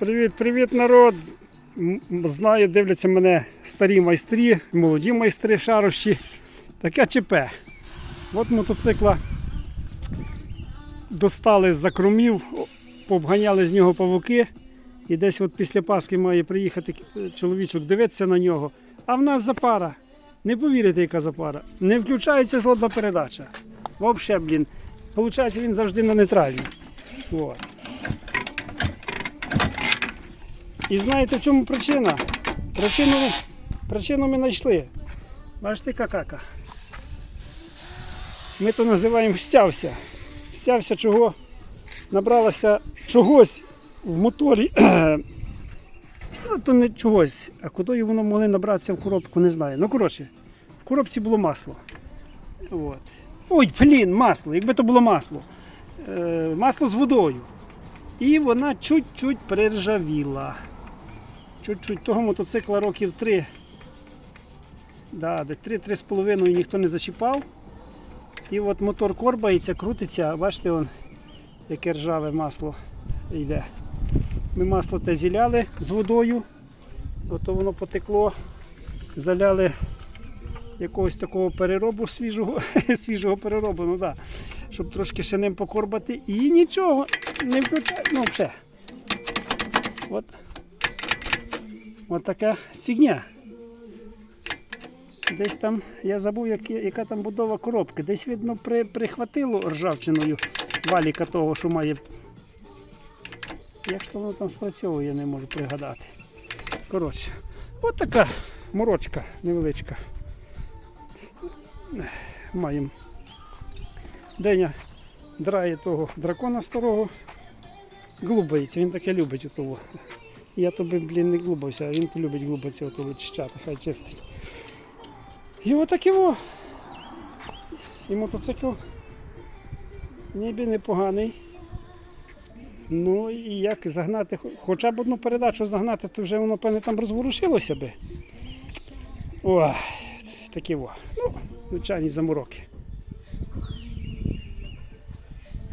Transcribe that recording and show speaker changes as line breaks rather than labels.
Привіт, привіт, народ! Знаю, дивляться мене старі майстрі, молоді майстри шарощі. Таке ЧП. От мотоцикла достали з-за кромів, о, пообганяли з нього павуки. І десь от після Пасхи має приїхати е, чоловічок дивитися на нього. А в нас запара. Не повірите, яка запара. Не включається жодна передача. Взагалі, блін. Получається, він завжди на нейтральній. От. І знаєте, в чому причина? Причину, причину ми знайшли. Бачите, какака. Ми то називаємо стявся. Стявся чого? Набралося чогось в моторі. Ну, то не чогось. А куди воно могли набратися в коробку, не знаю. Ну, коротше, в коробці було масло. От. Ой, блін, масло, якби то було масло. Е, масло з водою. І вона чуть-чуть приржавіла. Чуть-чуть того мотоцикла років 3. Да, де 3-3,5 ніхто не зачіпав. І от мотор корбається, крутиться, бачите, он, яке ржаве масло йде. Ми масло те зіляли з водою, ото воно потекло, заляли якогось такого переробу свіжого, свіжого переробу, ну да, щоб трошки ще ним покорбати. І нічого не включає. Ну, все. От. От така фігня. Десь там, я забув, як, яка там будова коробки. Десь, видно, при, прихватило ржавчиною валіка того, що має. Як ж воно там спрацьовує, я не можу пригадати. Коротше, от така морочка невеличка. Маємо. Деня драє того дракона старого. Глубається, він таке любить у того. Я тобі, блін, не глубався, а він любить глубатися, ото вичищати, хай чистить. І отаке во. І мотоцикл ніби непоганий. Ну і як загнати, хоча б одну передачу загнати, то вже воно певне там розворушилося би. Ой, такі во. Ну, звичайні замороки.